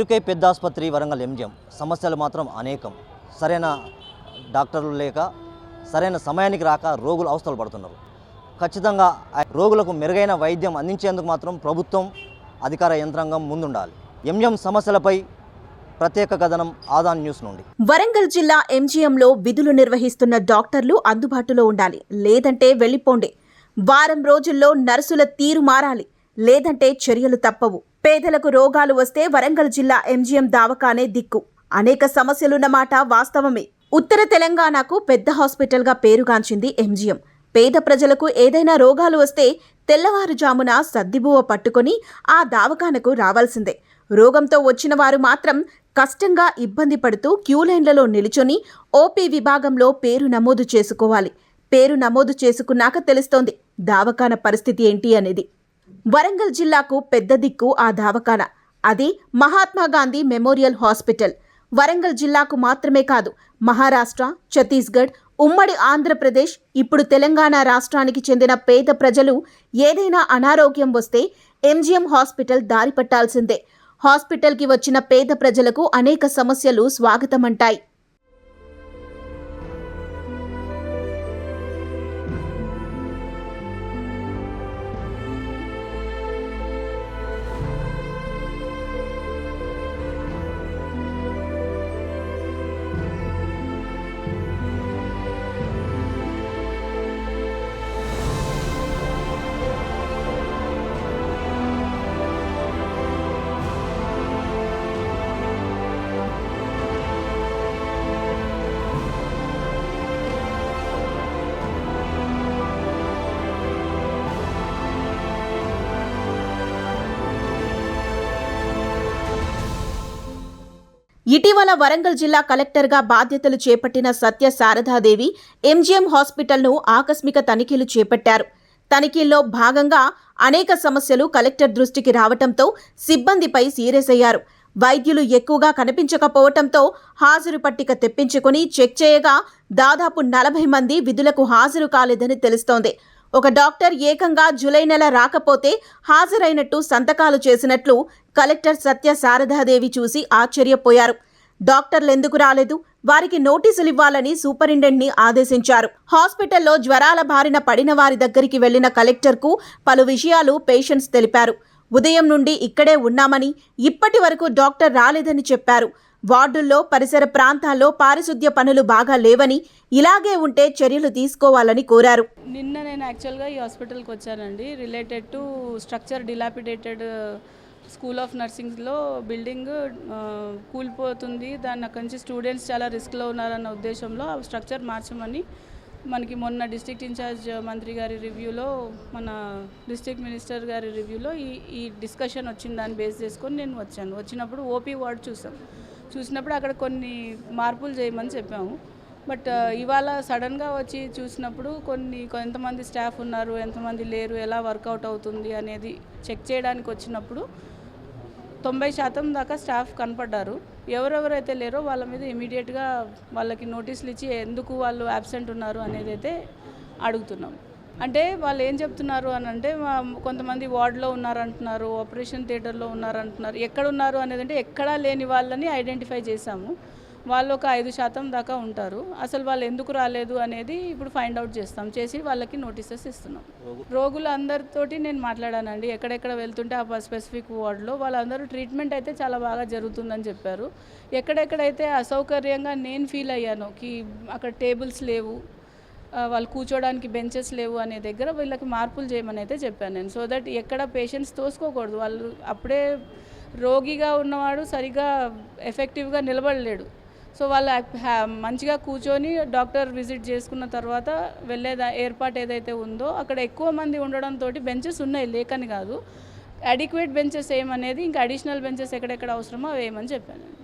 ఇరుకై పెద్ద ఆసుపత్రి వరంగల్ ఎంజిఎం. సమస్యలు మాత్రం అనేకం. సరైన డాక్టర్లు లేక సరైన సమయానికి రాక రోగులు అవస్థలు పడుతున్నారు. ఖచ్చితంగా రోగులకు మెరుగైన వైద్యం అందించేందుకు మాత్రం ప్రభుత్వం అధికార యంత్రాంగం ముందుండాలి. ఎంజిఎం సమస్యలపై ప్రత్యేక కథనం ఆదాన్ న్యూస్ నుండి. వరంగల్ జిల్లా ఎంజీఎంలో విధులు నిర్వహిస్తున్న డాక్టర్లు అందుబాటులో ఉండాలి. లేదంటే వెళ్ళిపోండి. వారం రోజుల్లో నర్సుల తీరు మారాలి. లేదంటే చర్యలు తప్పవు. పేదలకు రోగాలు వస్తే వరంగల్ జిల్లా ఎంజీఎం దావకానే దిక్కు. అనేక సమస్యలున్న మాట వాస్తవమే. ఉత్తర తెలంగాణకు పెద్ద హాస్పిటల్గా పేరుగాంచింది ఎంజీఎం. పేద ప్రజలకు ఏదైనా రోగాలు వస్తే తెల్లవారుజామున సద్దిబువ్వ పట్టుకొని ఆ దావకానకు రావాల్సిందే. రోగంతో వచ్చిన వారు మాత్రం కష్టంగా ఇబ్బంది పడుతూ క్యూ లైన్లలో నిలుచొని ఓపీ విభాగంలో పేరు నమోదు చేసుకోవాలి. పేరు నమోదు చేసుకున్నాక తెలుస్తోంది దావకాన పరిస్థితి ఏంటి అనేది. వరంగల్ జిల్లాకు పెద్ద దిక్కు ఆ దావకాన అది మహాత్మా గాంధీ మెమోరియల్ హాస్పిటల్. వరంగల్ జిల్లాకు మాత్రమే కాదు మహారాష్ట్ర ఛత్తీస్గఢ్ ఉమ్మడి ఆంధ్రప్రదేశ్ ఇప్పుడు తెలంగాణ రాష్ట్రానికి చెందిన పేద ప్రజలు ఏదైనా అనారోగ్యం వస్తే ఎంజీఎం హాస్పిటల్ దారి పట్టాల్సిందే హాస్పిటల్కి వచ్చిన పేద ప్రజలకు అనేక సమస్యలు స్వాగతమంటాయి. ఇటీవల వరంగల్ జిల్లా కలెక్టర్గా బాధ్యతలు చేపట్టిన సత్య శారదాదేవి ఎంజీఎం హాస్పిటల్ను ఆకస్మిక తనిఖీలు చేపట్టారు. తనిఖీల్లో భాగంగా అనేక సమస్యలు కలెక్టర్ దృష్టికి రావటంతో సిబ్బందిపై సీరియస్ అయ్యారు. వైద్యులు ఎక్కువగా కనిపించకపోవటంతో హాజరు పట్టిక తెప్పించుకుని చెక్ చేయగా దాదాపు నలభై మంది విధులకు హాజరు కాలేదని తెలుస్తోంది. ఒక డాక్టర్ ఏకంగా జులై నెల రాకపోతే హాజరైనట్టు సంతకాలు చేసినట్లు కలెక్టర్ సత్య శారదాదేవి చూసి ఆశ్చర్యపోయారు. డాక్టర్లు ఎందుకు రాలేదు? వారికి నోటీసులు ఇవ్వాలని సూపరింటెండెంట్ని ఆదేశించారు. హాస్పిటల్లో జ్వరాల బారిన పడిన వారి దగ్గరికి వెళ్ళిన కలెక్టర్కు పలు విషయాలు పేషెంట్స్ తెలిపారు. ఉదయం నుండి ఇక్కడే ఉన్నామని ఇప్పటి వరకు డాక్టర్ రాలేదని చెప్పారు. వార్డుల్లో పరిసర ప్రాంతాల్లో పారిశుద్ధ్య పనులు బాగా లేవని ఇలాగే ఉంటే చర్యలు తీసుకోవాలని కోరారు. నిన్న నేను యాక్చువల్గా ఈ హాస్పిటల్కి వచ్చానండి. Related to structure dilapidated school of నర్సింగ్లో building కూలిపోతుంది. దాన్ని అక్కడి నుంచి స్టూడెంట్స్ చాలా రిస్క్లో ఉన్నారన్న ఉద్దేశంలో ఆ స్ట్రక్చర్ మార్చమని మనకి మొన్న డిస్ట్రిక్ట్ ఇన్ఛార్జ్ మంత్రి గారి రివ్యూలో మన డిస్ట్రిక్ట్ మినిస్టర్ గారి రివ్యూలో ఈ ఈ డిస్కషన్ వచ్చిన దాన్ని బేస్ చేసుకొని నేను వచ్చాను. వచ్చినప్పుడు ఓపీ వార్డ్ చూసాం. చూసినప్పుడు అక్కడ కొన్ని మార్పులు చేయమని చెప్పాము. బట్ ఇవాళ సడన్గా వచ్చి చూసినప్పుడు కొన్ని ఎంతమంది స్టాఫ్ ఉన్నారు ఎంతమంది లేరు ఎలా వర్కౌట్ అవుతుంది అనేది చెక్ చేయడానికి వచ్చినప్పుడు తొంభై శాతం దాకా స్టాఫ్ కనపడ్డారు. ఎవరెవరైతే లేరో వాళ్ళ మీద ఇమీడియట్గా వాళ్ళకి నోటీసులు ఇచ్చి ఎందుకు వాళ్ళు అబ్సెంట్ ఉన్నారు అనేది అయితే అడుగుతున్నాం. అంటే వాళ్ళు ఏం చెప్తున్నారు అని అంటే కొంతమంది వార్డులో ఉన్నారంటున్నారు ఆపరేషన్ థియేటర్లో ఉన్నారంటున్నారు ఎక్కడ ఉన్నారు అనేది అంటే ఎక్కడా లేని వాళ్ళని ఐడెంటిఫై చేశాము. వాళ్ళు ఒక ఐదు శాతం దాకా ఉంటారు. అసలు వాళ్ళు ఎందుకు రాలేదు అనేది ఇప్పుడు ఫైండ్ అవుట్ చేస్తాం. చేసి వాళ్ళకి నోటీసెస్ ఇస్తున్నాం. రోగులు అందరితోటి నేను మాట్లాడానండి. ఎక్కడెక్కడ వెళ్తుంటే ఆ స్పెసిఫిక్ వార్డులో వాళ్ళందరూ ట్రీట్మెంట్ అయితే చాలా బాగా జరుగుతుందని చెప్పారు. ఎక్కడెక్కడైతే అసౌకర్యంగా నేను ఫీల్ అయ్యాను కి అక్కడ టేబుల్స్ లేవు వాళ్ళు కూర్చోడానికి బెంచెస్ లేవు అనే దగ్గర వీళ్ళకి మార్పులు చేయమని అయితే చెప్పాను నేను. సో దట్ ఎక్కడ పేషెంట్స్ తోసుకోకూడదు. వాళ్ళు అప్పుడే రోగిగా ఉన్నవాడు సరిగా ఎఫెక్టివ్గా నిలబడలేడు. సో వాళ్ళు హ్యా- మంచిగా కూర్చొని డాక్టర్ విజిట్ చేసుకున్న తర్వాత వెళ్ళే దా- ఏర్పాటు ఏదైతే ఉందో అక్కడ ఎక్కువ మంది ఉండడంతో బెంచెస్ ఉన్నాయి లేకని కాదు. అడిక్వేట్ బెంచెస్ ఏమనేది ఇంకా అడిషనల్ బెంచెస్ ఎక్కడెక్కడ అవసరమో అవి ఏమని చెప్పాను.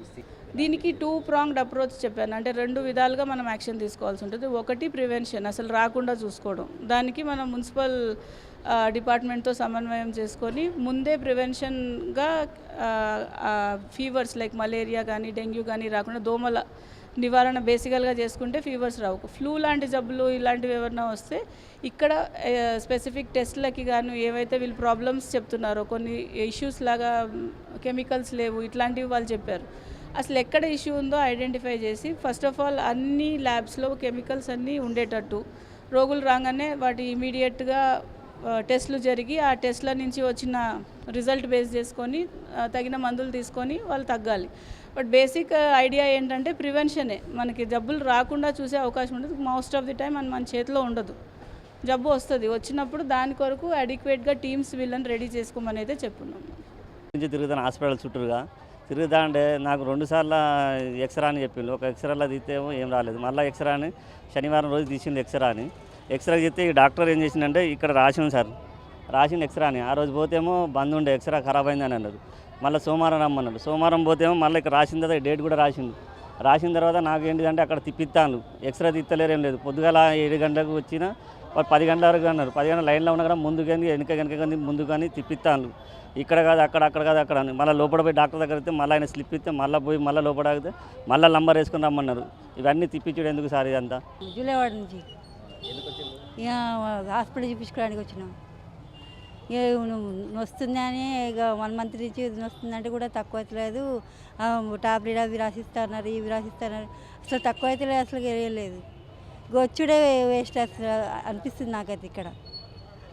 దీనికి టూ ప్రాంగ్డ్ అప్రోచ్ చెప్పాను. అంటే రెండు విధాలుగా మనం యాక్షన్ తీసుకోవాల్సి ఉంటుంది. ఒకటి ప్రివెన్షన్ అసలు రాకుండా చూసుకోవడం. దానికి మనం మున్సిపల్ డిపార్ట్మెంట్తో సమన్వయం చేసుకొని ముందే ప్రివెన్షన్గా ఫీవర్స్ లైక్ మలేరియా కానీ డెంగ్యూ కానీ రాకుండా దోమల నివారణ బేసికల్గా చేసుకుంటే ఫీవర్స్ రావు. ఫ్లూ లాంటి జబ్బులు ఇలాంటివి ఏమైనా వస్తే ఇక్కడ స్పెసిఫిక్ టెస్ట్లకి గాను ఏవైతే వీళ్ళు ప్రాబ్లమ్స్ చెప్తున్నారో కొన్ని ఇష్యూస్ లాగా కెమికల్స్ లేవు ఇట్లాంటివి వాళ్ళు చెప్పారు. అసలు ఎక్కడ ఇష్యూ ఉందో ఐడెంటిఫై చేసి ఫస్ట్ ఆఫ్ ఆల్ అన్ని ల్యాబ్స్లో కెమికల్స్ అన్నీ ఉండేటట్టు. రోగులు రాగానే వాటి ఇమీడియట్గా టెస్ట్లు జరిగి ఆ టెస్ట్ల నుంచి వచ్చిన రిజల్ట్ బేస్ చేసుకొని తగిన మందులు తీసుకొని వాళ్ళు తగ్గాలి. బట్ బేసిక్ ఐడియా ఏంటంటే ప్రివెన్షనే. మనకి జబ్బులు రాకుండా చూసే అవకాశం ఉండదు. మోస్ట్ ఆఫ్ ది టైం మన మన చేతిలో ఉండదు. జబ్బు వస్తుంది. వచ్చినప్పుడు దాని కొరకు అడిక్వేట్గా టీమ్స్ వీళ్ళని రెడీ చేసుకోమని అయితే చెప్పున్నాం నుంచి తిరుగుతాను హాస్పిటల్ చుట్టూరుగా. తిరుగుతా అంటే నాకు రెండు సార్లు ఎక్స్రా అని చెప్పిండు. ఒక ఎక్స్రాలో తీస్తేమో ఏం రాలేదు. మళ్ళీ ఎక్స్రా అని శనివారం రోజు తీసింది ఎక్స్రా అని ఎక్స్రా చెప్తే ఈ డాక్టర్ ఏం చేసిందంటే ఇక్కడ రాసింది సార్. రాసింది ఎక్స్రా అని. ఆ రోజు పోతేమో బంద్ ఉండే ఎక్స్రా ఖరాబ్ అయింది అని అన్నారు మళ్ళీ సోమవారం రమ్మన్నాడు. సోమవారం పోతేమో మళ్ళీ ఇక్కడ రాసిన తర్వాత డేట్ కూడా రాసిండు. రాసిన తర్వాత నాకు ఏంటిదంటే అక్కడ తిప్పిస్తాను ఎక్స్రా తిత్తలేరు లేదు. పొద్దుగాల ఏడు గంటలకు వచ్చిన వాళ్ళు పది గంటల వరకు అన్నారు పది గంటల లైన్లో ఉన్న కూడా ముందు కానీ వెనక వెనక కానీ ముందు కానీ తిప్పిస్తాను ఇక్కడ కాదు అక్కడ అక్కడ కాదు అక్కడ అని. మళ్ళీ లోపల పోయి డాక్టర్ దగ్గర అయితే మళ్ళీ ఆయన స్లిప్ ఇస్తే మళ్ళీ పోయి మళ్ళీ లోపల ఆగితే మళ్ళీ నంబర్ వేసుకుని రమ్మన్నారు. ఇవన్నీ తిప్పించుడు ఎందుకు సార్ ఇదంతా? నుంచి. హాస్పిటల్ చూపించుకోవడానికి వచ్చినాం. ఇక నువ్వు ఇక వన్ మంత్ నుంచి వస్తుందంటే కూడా తక్కువ అవుతలేదు టాబ్లెట్ అవి రాసిస్తున్నారు ఇవి రాసిస్తున్నారు. అసలు తక్కువ అవుతలేదు అసలు వేయలేదు లేదు. వేస్ట్ అసలు అనిపిస్తుంది నాకైతే ఇక్కడ.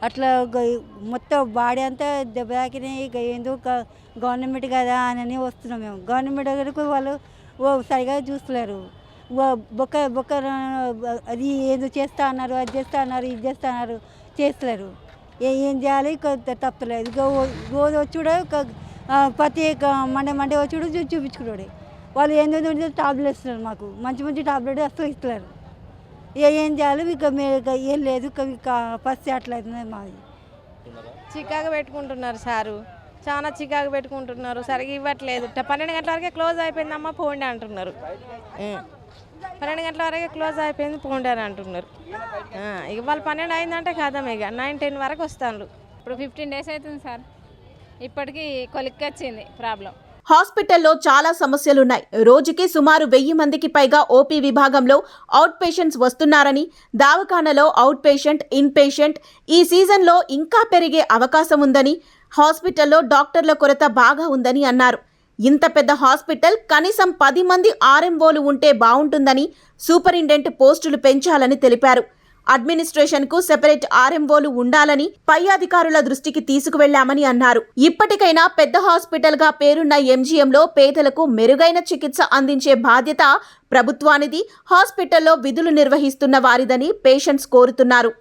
అట్లా గ- మొత్తం బాడీ అంతా దెబ్బ తాకినాయి ఇక ఏందో గవర్నమెంట్ కదా అని వస్తున్నాం మేము. గవర్నమెంట్ దగ్గరకు వాళ్ళు ఓ సరిగా చూస్తలేరు. ఒక బొక్క బొక్క అది ఏదో చేస్తా అన్నారు అది చేస్తా అన్నారు ఇది చేస్తా అన్నారు చేస్తలేరు. ఏ ఏం చేయాలి? తప్పలేదు ఇక ఓ- రోజు వచ్చుడే ప్రతి మండే మండే వచ్చుడు చూపించుకున్నాడు వాళ్ళు ఏందో టాబ్లెట్ ఇస్తున్నారు మాకు. మంచి మంచి టాబ్లెట్ అసలు ఇస్తున్నారు ఏం చేయాలి? ఇక ఏం లేదు. ఇక ఫస్ట్ అట్లయితుంది మాది. చికాకు పెట్టుకుంటున్నారు సారు. చాలా చికాకు పెట్టుకుంటున్నారు. సరిగా ఇవ్వట్లేదు. పన్నెండు గంటల వరకే క్లోజ్ అయిపోయిందమ్మా పోండి అంటున్నారు. పన్నెండు గంటల వరకే క్లోజ్ అయిపోయింది పోండి అని అంటున్నారు. ఆ, ఇక వాళ్ళు పన్నెండు అయిందంటే కదం ఇక. నైన్ టెన్ వరకు వస్తాను ఇప్పుడు ఫిఫ్టీన్ డేస్ అవుతుంది సార్. ఇప్పటికీ కొలిక్కి వచ్చింది ప్రాబ్లం. హాస్పిటల్లో చాలా సమస్యలున్నాయి. రోజుకి సుమారు వెయ్యి మందికి పైగా ఓపీ విభాగంలో అవుట్ పేషెంట్స్ వస్తున్నారని దావఖానలో అవుట్ పేషెంట్ ఇన్ పేషెంట్ ఈ సీజన్లో ఇంకా పెరిగే అవకాశం ఉందని హాస్పిటల్లో డాక్టర్ల కొరత బాగా ఉందని అన్నారు. ఇంత పెద్ద హాస్పిటల్ కనీసం పది మంది ఆర్ఎంఓలు ఉంటే బాగుంటుందని సూపరింటెండెంట్ పోస్టులు పెంచాలని తెలిపారు. అడ్మినిస్ట్రేషన్కు సెపరేట్ ఆర్ఎంఓలు ఉండాలని పై అధికారుల దృష్టికి తీసుకువెళ్ళామని అన్నారు. ఇప్పటికైనా పెద్ద హాస్పిటల్గా పేరున్న ఎంజీఎంలో పేదలకు మెరుగైన చికిత్స అందించే బాధ్యత ప్రభుత్వానిది. హాస్పిటల్లో విధులు నిర్వహిస్తున్న వారిదని పేషెంట్స్ కోరుతున్నారు.